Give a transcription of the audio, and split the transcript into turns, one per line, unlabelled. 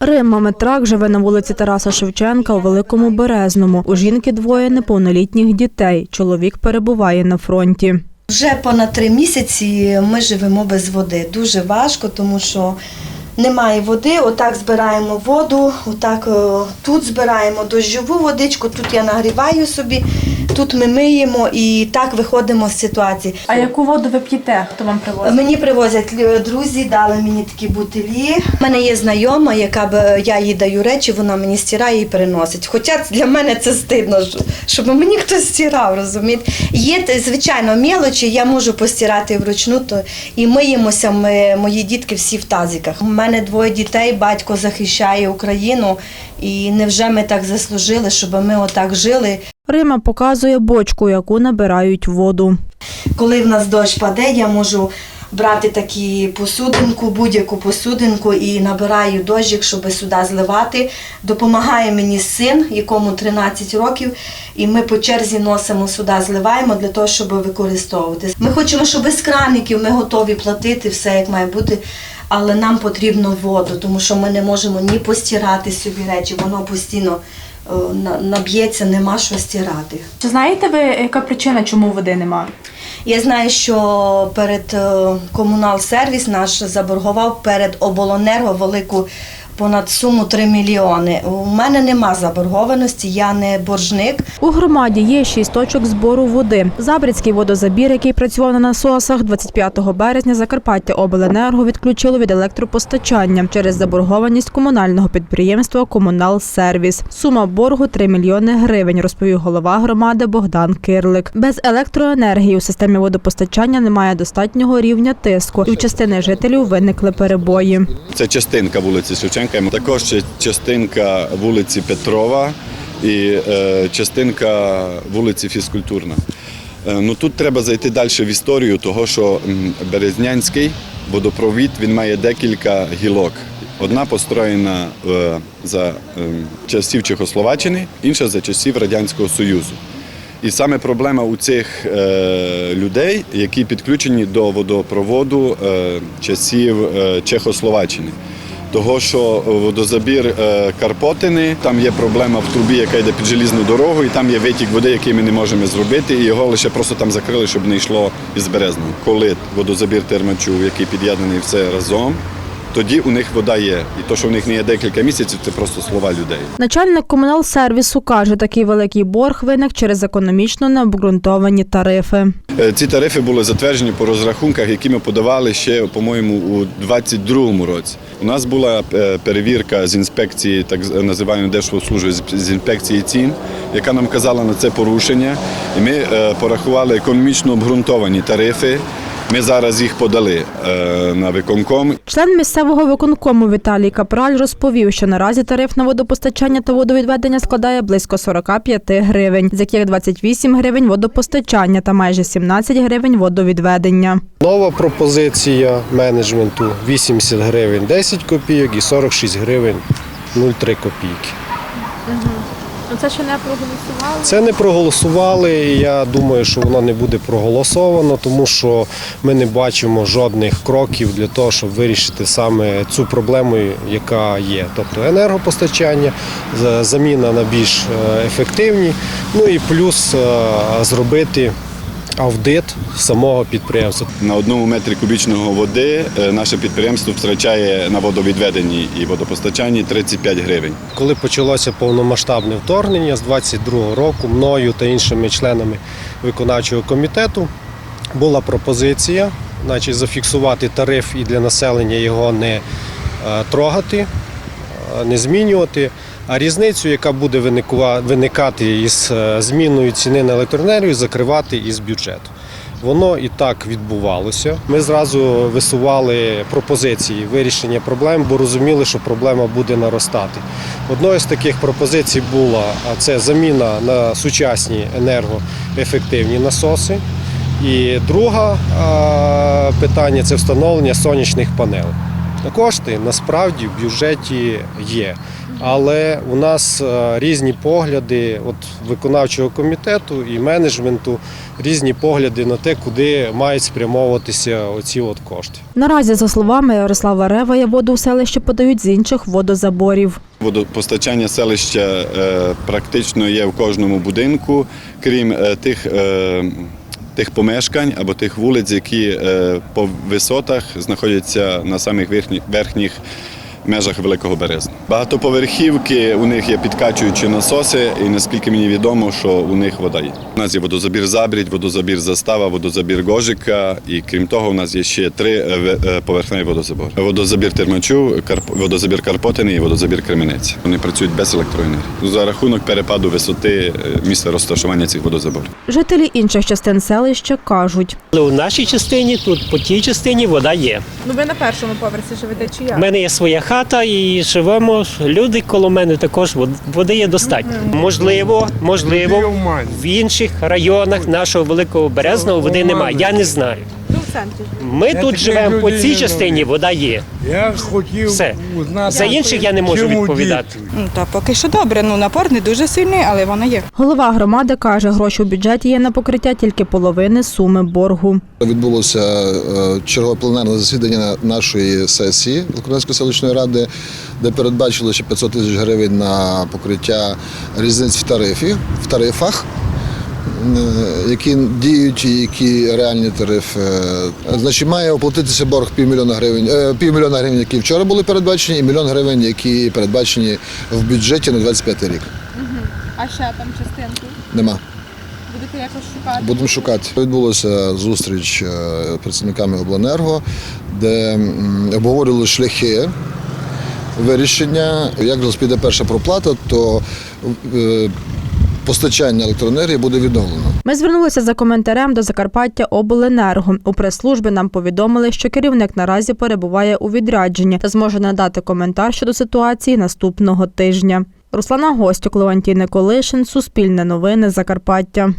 Римма Метрак живе на вулиці Тараса Шевченка у Великому Березному. У жінки двоє неповнолітніх дітей. Чоловік перебуває на фронті.
Вже понад три місяці ми живемо без води. Дуже важко, тому що немає води. Отак збираємо воду, отак е, тут збираємо дощову водичку, тут я нагріваю собі, тут ми миємо і так виходимо з ситуації.
А яку воду ви п'єте? Хто вам привозить?
Мені привозять друзі, дали мені такі бутилі. У мене є знайома, яка б я їй даю речі, вона мені стирає і приносить. Хоча для мене це стидно, щоб мені хтось стирав, розумієте. Є звичайно мелочі, я можу постирати вручну, то і миємося. Ми мої дітки всі в тазиках. У мене двоє дітей, батько захищає Україну, і невже ми так заслужили, щоб ми отак жили.
Рима показує бочку, яку набирають воду.
Коли в нас дощ паде, я можу брати такі посудинку, будь-яку посудинку і набираю дощик, щоб сюди зливати. Допомагає мені син, якому 13 років, і ми по черзі носимо сюди, зливаємо для того, щоб використовувати. Ми хочемо, щоб без краників ми готові платити все як має бути. Але нам потрібно воду, тому що ми не можемо ні постирати собі речі, воно постійно наб'ється, нема що стирати.
Чи знаєте ви, яка причина, чому води нема?
Я знаю, що перед комунал сервіс наш заборгував перед обленерго велику понад суму 3 мільйони. У мене нема заборгованості, я не боржник.
У громаді є шість точок збору води. Забрідський водозабір, який працював на насосах, 25 березня Закарпаття Обленерго відключило від електропостачання через заборгованість комунального підприємства Комуналсервіс. Сума боргу 3 мільйони гривень, розповів голова громади Богдан Кирлик. Без електроенергії у системі водопостачання немає достатнього рівня тиску, і у частини жителів виникли перебої.
Це частинка вулиці Шевченка, також ще частинка вулиці Петрова і е, частинка вулиці Фізкультурна. Е, ну тут треба зайти далі в історію, того що Березнянський водопровід він має декілька гілок. Одна построєна е, за часів Чехословаччини, інша за часів Радянського Союзу. І саме проблема у цих людей, які підключені до водопроводу часів Чехословаччини. Того, що водозабір е, Карпотини, там є проблема в трубі, яка йде під желізну дорогу, і там є витік води, який ми не можемо зробити, і його лише просто там закрили, щоб не йшло із Березного. Коли водозабір Термачу, який під'єднаний все разом, тоді у них вода є. І то, що в них не є декілька місяців, це просто слова людей.
Начальник комуналсервісу каже, такий великий борг виник через економічно необґрунтовані тарифи.
Е, Ці тарифи були затверджені по розрахунках, які ми подавали ще, по-моєму, у 2022 році. У нас була е, перевірка з інспекції, так називаємо Держслужби з- з інспекції цін, яка нам казала на це порушення. І ми е, порахували економічно обґрунтовані тарифи. Ми зараз їх подали е, на виконком.
Член місцевого виконкому Віталій Капраль розповів, що наразі тариф на водопостачання та водовідведення складає близько 45 гривень, з яких 28 гривень водопостачання та майже 17 гривень водовідведення.
Нова пропозиція менеджменту 80 гривень 10 копійок і 46 гривень 0,3 копійки.
Ну це ще не проголосували.
Це не проголосували, я думаю, що воно не буде проголосовано, тому що ми не бачимо жодних кроків для того, щоб вирішити саме цю проблему, яка є. Тобто енергопостачання, заміна на більш е, ефективні, ну і плюс е, зробити аудит самого підприємства.
На одному метрі кубічного води е, наше підприємство втрачає на водовідведенні і водопостачанні 35 гривень.
Коли почалося повномасштабне вторгнення з 22-го року, мною та іншими членами виконавчого комітету була пропозиція значить, зафіксувати тариф і для населення його не е, трогати, е, не змінювати. А різницю, яка буде виникати із е, зміною ціни на електроенергію, закривати із бюджету. Воно і так відбувалося. Ми зразу висували пропозиції вирішення проблем, бо розуміли, що проблема буде наростати. Одною з таких пропозицій була це заміна на сучасні енергоефективні насоси. І друге питання це встановлення сонячних панелей. Кошти насправді в бюджеті є. Але у нас е, різні погляди от виконавчого комітету і менеджменту, різні погляди на те, куди мають спрямовуватися оці от кошти.
Наразі, за словами Ярослава Ревая, воду у селищі подають з інших водозаборів.
Водопостачання селища е, практично є в кожному будинку, крім е, тих, тих помешкань або тих вулиць, які е, по висотах знаходяться на самих верхніх, верхніх межах Великого Березня. Багатоповерхівки у них є підкачуючі насоси, і наскільки мені відомо, що у них вода є. У нас є водозабір Забрідь, водозабір Застава, водозабір Гожика, і крім того, у нас є ще три е, е, поверхневі водозабори. Водозабір Термачу, Карп- водозабір Карпотини і водозабір Кременець. Вони працюють без електроенергії. За рахунок перепаду висоти е, місця розташування цих водозаборів.
Жителі інших частин селища кажуть,
Але у нашій частині, тут по тій частині вода є.
Ну ви на першому поверсі живете чи
У мене є своя хата і живемо. Люди коло мене також вод- води є достатньо. Можливо, можливо, в інших районах нашого великого березного води немає. Я не знаю.
Центрі.
Ми
Я
тут живемо по цій частині, вода є.
Я хотів
Все.
узнати.
За інших я не можу
чому
відповідати.
діти?
Ну, та поки що добре. Ну, напор не дуже сильний, але вона є.
голова громади каже, гроші у бюджеті є на покриття тільки половини суми боргу.
Відбулося е, чергове пленарне засідання нашої сесії Лук'янської селищної ради, де передбачили ще 500 тисяч гривень на покриття різниць в тарифі в тарифах. Які діють які реальні тарифи. Е, Значить, має оплатитися борг півмільйона гривень, е, півмільйона гривень, які вчора були передбачені, і мільйон гривень, які передбачені в бюджеті на 25 рік.
А ще там частинку.
Нема.
Будете якось шукати?
Будемо шукати. Відбулася зустріч е, з працівниками обленерго, де м, обговорювали шляхи вирішення. Як піде перша проплата, то постачання електроенергії буде відновлено.
Ми звернулися за коментарем до Закарпаття Обленерго. У прес-службі нам повідомили, що керівник наразі перебуває у відрядженні та зможе надати коментар щодо ситуації наступного тижня. Руслана Гостюк, Левантіни Николишин, Суспільне новини, Закарпаття.